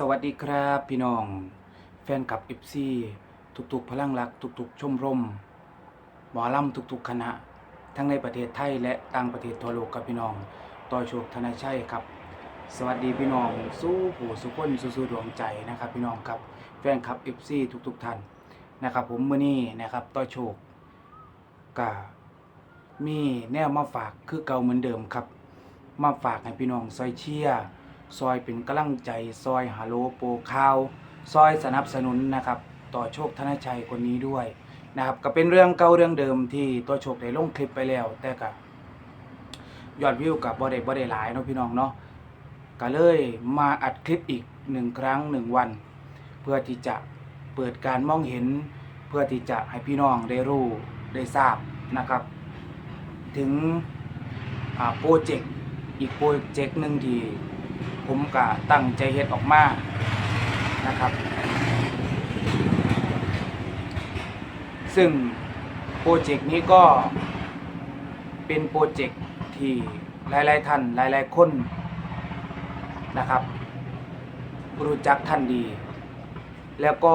สวัสดีครับพี่น้อง แฟนคลับเอฟซีทุกๆ พลังรักทุกๆ ชมรม หมอลำทุกๆ คณะ ทั้งในประเทศไทยและต่างประเทศทั่วโลกครับพี่น้อง ต่อโชคธนชัยครับ สวัสดีพี่น้องสู้ผู้สุขคนสู้ดวงใจนะครับพี่น้องครับแฟนคลับเอฟซีทุกๆท่านนะครับ ผมมือนี้นะครับต่อโชคก็มีแนวมาฝากคือเก่าเหมือนเดิมครับ มาฝากให้พี่น้องซอยเชียร์ ซอยเป็นกำลังใจ ซอยฮาโลโปรข่าว ซอยสนับสนุนนะครับ ต่อโชคธนชัยคนนี้ด้วยนะครับ ก็เป็นเรื่องเก่าเรื่องเดิมที่ตัวโชคได้ลงคลิปไปแล้ว แต่ก็ยอดวิวกับบ่ได้บ่ได้หลายเนาะพี่น้องเนาะก็เลยมาอัดคลิปอีกหนึ่งครั้งหนึ่งวัน เพื่อที่จะเปิดการมองเห็น เพื่อที่จะให้พี่น้องได้รู้ได้ทราบนะครับ ถึงอ่าโปรเจกต์อีกโปรเจกต์หนึ่งที่ ผมก็ตั้งใจเฮ็ดออกมานะครับ ซึ่งโปรเจกต์นี้ก็เป็นโปรเจกต์ที่หลายๆท่านหลายๆคนนะครับ รู้จักท่านดี แล้วก็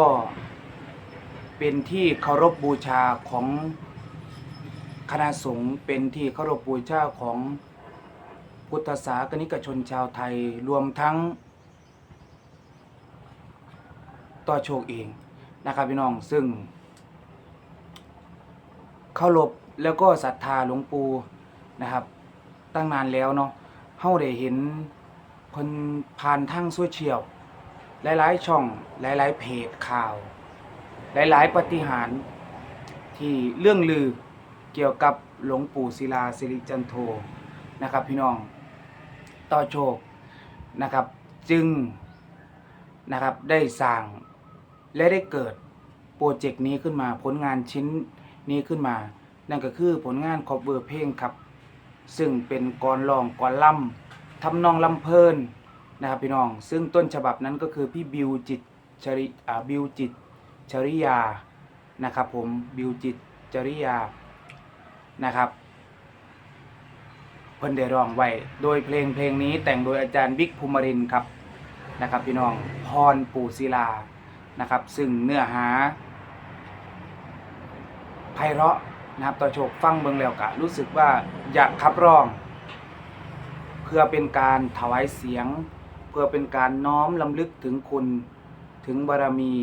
เป็นที่เคารพบูชาของคณะสงฆ์เป็นที่เคารพบูชาของ พุทธศาสนิกชนชาวไทยรวมทั้งต่อโชคเองนะครับพี่น้องซึ่งเคารพแล้วก็ศรัทธาหลวงปู่นะครับ ตั้งนานแล้วเนาะเฮาได้เห็นเพิ่นผ่านทางโซเชียลหลายๆ ช่องหลาย ๆ เพจข่าว หลายๆปฏิหารที่เรื่องลือเกี่ยวกับหลวงปู่ศิลาสิริจันโทนะครับพี่น้อง ต่อโชคนะครับ จึงนะครับได้สร้างและได้เกิดโปรเจกต์นี้ขึ้นมาผลงานชิ้นนี้ขึ้นมา นั่นก็คือผลงานคอบเวอร์เพลงครับ ซึ่งเป็นกรลองกรล่ำทำนองลำเพลินนะครับพี่น้อง ซึ่งต้นฉบับนั้นก็คือพี่บิวจิตชริอ่าบิวจิตชริยานะครับผมบิวจิตจริยานะครับ พิ่นได้ร้องไว้ โดยเพลงเพลงนี้แต่งโดยอาจารย์บิ๊กภูมิรินครับนะครับพี่น้องพรปู่ศิลานะครับ ซึ่งเนื้อหาไพเราะนะครับต่อโชคฟังเบิ่งแล้วกะรู้สึกว่าอยากขับร้อง เพื่อเป็นการถวายเสียง เพื่อเป็นการน้อมลำลึกถึงคุณถึงบารมี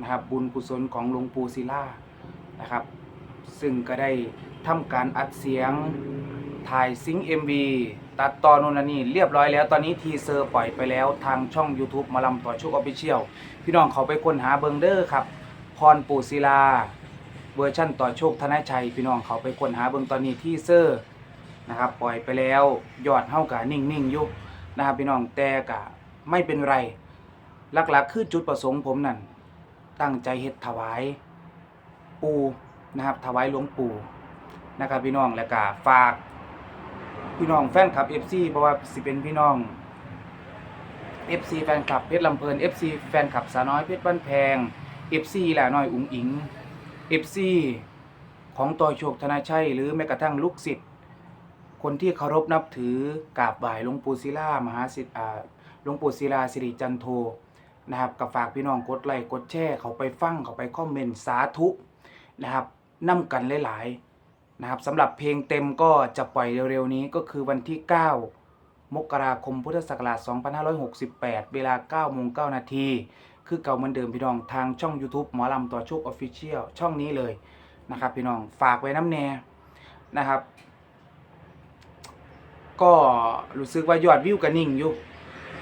นะครับบุญกุศลของหลวงปู่ศิลานะครับ ซึ่งก็ได้ทำการอัดเสียง ถ่ายซิงค์ MV ตัดตอนู่นนนนี่เรียบร้อยแล้ว ตอนนี้ทีเซอร์ปล่อยไปแล้วทางช่อง YouTube มาลำต่อชุกออฟฟิเชียลพี่น้องเขาไปค้นหาเบิงเดอร์ครับ พรปู่ศิลา เวอร์ชั่นต่อโชคธนชัย พี่น้องเขาไปค้นหาเบิงตอนนี้ทีเซอร์นะครับปล่อยไปแล้วยอดเฮากะนิ่งๆอยู่นะครับพี่น้องแต่กะไม่เป็นไรหลักๆ คือจุดประสงค์ผมนั่นตั้งใจเฮ็ดถวายปูนะครับถวายหลวงปู่นะครับพี่น้องแล้วก็ฝาก พี่น้องแฟนคลับ FC เพราะว่าสิเป็นพี่น้อง FC แฟนคลับเพชรลำเพลิน FC แฟนคลับสาวน้อยเพชรบ้านแพง FC แหละน้อยอุ๋งอิง FC ของต่อโชคธนาชัย หรือแม้กระทั่งลูกศิษย์คนที่เคารพนับถือกราบบ่ายหลวงปู่ศิลามหาสิทธิ์อ่าหลวงปู่ศิลาสิริจันโทนะครับก็ฝากพี่น้องกดไลค์กดแชร์เขาไปฟังเขาไปคอมเมนต์สาธุนะครับนํกันหลายๆ นะครับสำหรับเพลงเต็มก็จะปล่อยเร็วๆนี้ก็คือวันที่ 9 มกราคมพุทธศักราช 2568 เวลา9โมง9นาที คือเก่าเหมือนเดิมพี่น้องทางช่อง YouTube หมอลำต่อโชคออฟฟิเชียลช่องนี้เลยนะครับพี่น้องฝากไว้น้ำแน่นะครับ ก็รู้สึกว่ายอดวิวกันนิ่งอยู่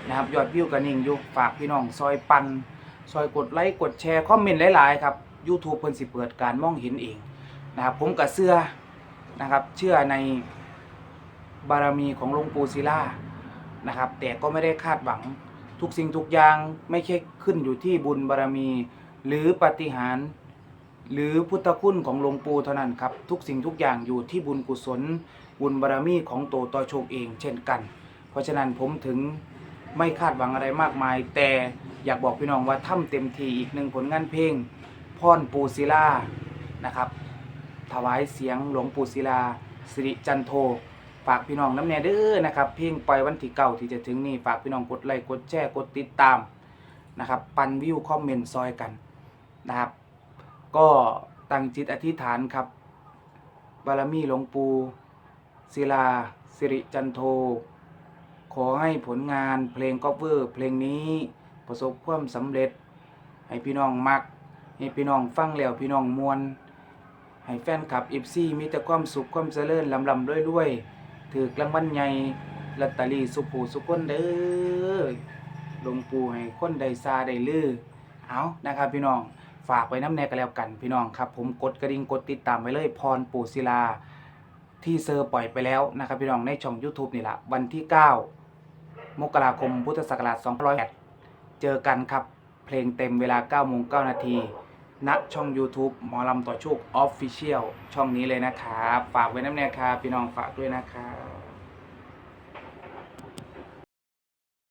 นะครับยอดวิวกันนิ่งอยู่ฝากพี่น้องซอยปันซอยกดไลค์กดแชร์คอมเมนต์หลายๆครับ YouTube เพิ่นสิเปิดการมองเห็นเองนะครับผมก็เชื่อ นะครับ เชื่อในบารมีของหลวงปู่ศิลานะครับ แต่ก็ไม่ได้คาดหวังทุกสิ่งทุกอย่างไม่ใช่ขึ้นอยู่ที่บุญบารมี หรือปฏิหารหรือพุทธคุณของหลวงปู่เท่านั้นครับ ทุกสิ่งทุกอย่างอยู่ที่บุญกุศล บุญบารมีของโตต่อโชคเองเช่นกัน เพราะฉะนั้นผมถึงไม่คาดหวังอะไรมากมาย แต่อยากบอกพี่น้องว่าทำเต็มทีอีกหนึ่งผลงานเพลงพรปูศิลานะครับ ถวายเสียงหลวงปู่ศิลาสิริจันโทฝากพี่น้องน้ำแน่เด้อนะครับเพลงปล่อยวันที่เก้าที่จะถึงนี่ฝากพี่น้องกดไลค์กดแชร์กดติดตามนะครับปันวิวคอมเมนต์ซอยกันนะครับ ก็ตั้งจิตอธิษฐานครับ บารมีหลวงปู่ศิลาสิริจันโท ขอให้ผลงานเพลงกอฟเวอร์เพลงนี้ประสบความสำเร็จ ให้พี่น้องมัก ให้พี่น้องฟังแล้วพี่น้องมวน ให้แฟนคลับ FC มีแต่ความสุขความเจริญลำลำรวยๆถือกรางวัลใหญ่ลอตเตอรี่สุผูสุคนเด้อหลวงปู่ให้คนใดซาได้ลือเอานะครับพี่น้องฝากไว้น้ำแน่กันแล้วกันพี่น้องครับ ผมกดกระดิ่งกดติดตามไว้เลยพรปู่ศิลา ที่เซอร์ปล่อยไปแล้วนะครับพี่น้องในช่อง YouTube นี่แหละวันที่ 9 มกราคมพุทธศักราช2 0 8เจอกันครับ เพลงเต็มเวลา9โมง9นาที ณช่อง YouTube หมอลำต่อโชค Official ช่องนี้เลยนะครับ ฝากไว้น้ำแน่ครับพี่น้องฝากด้วยนะครับ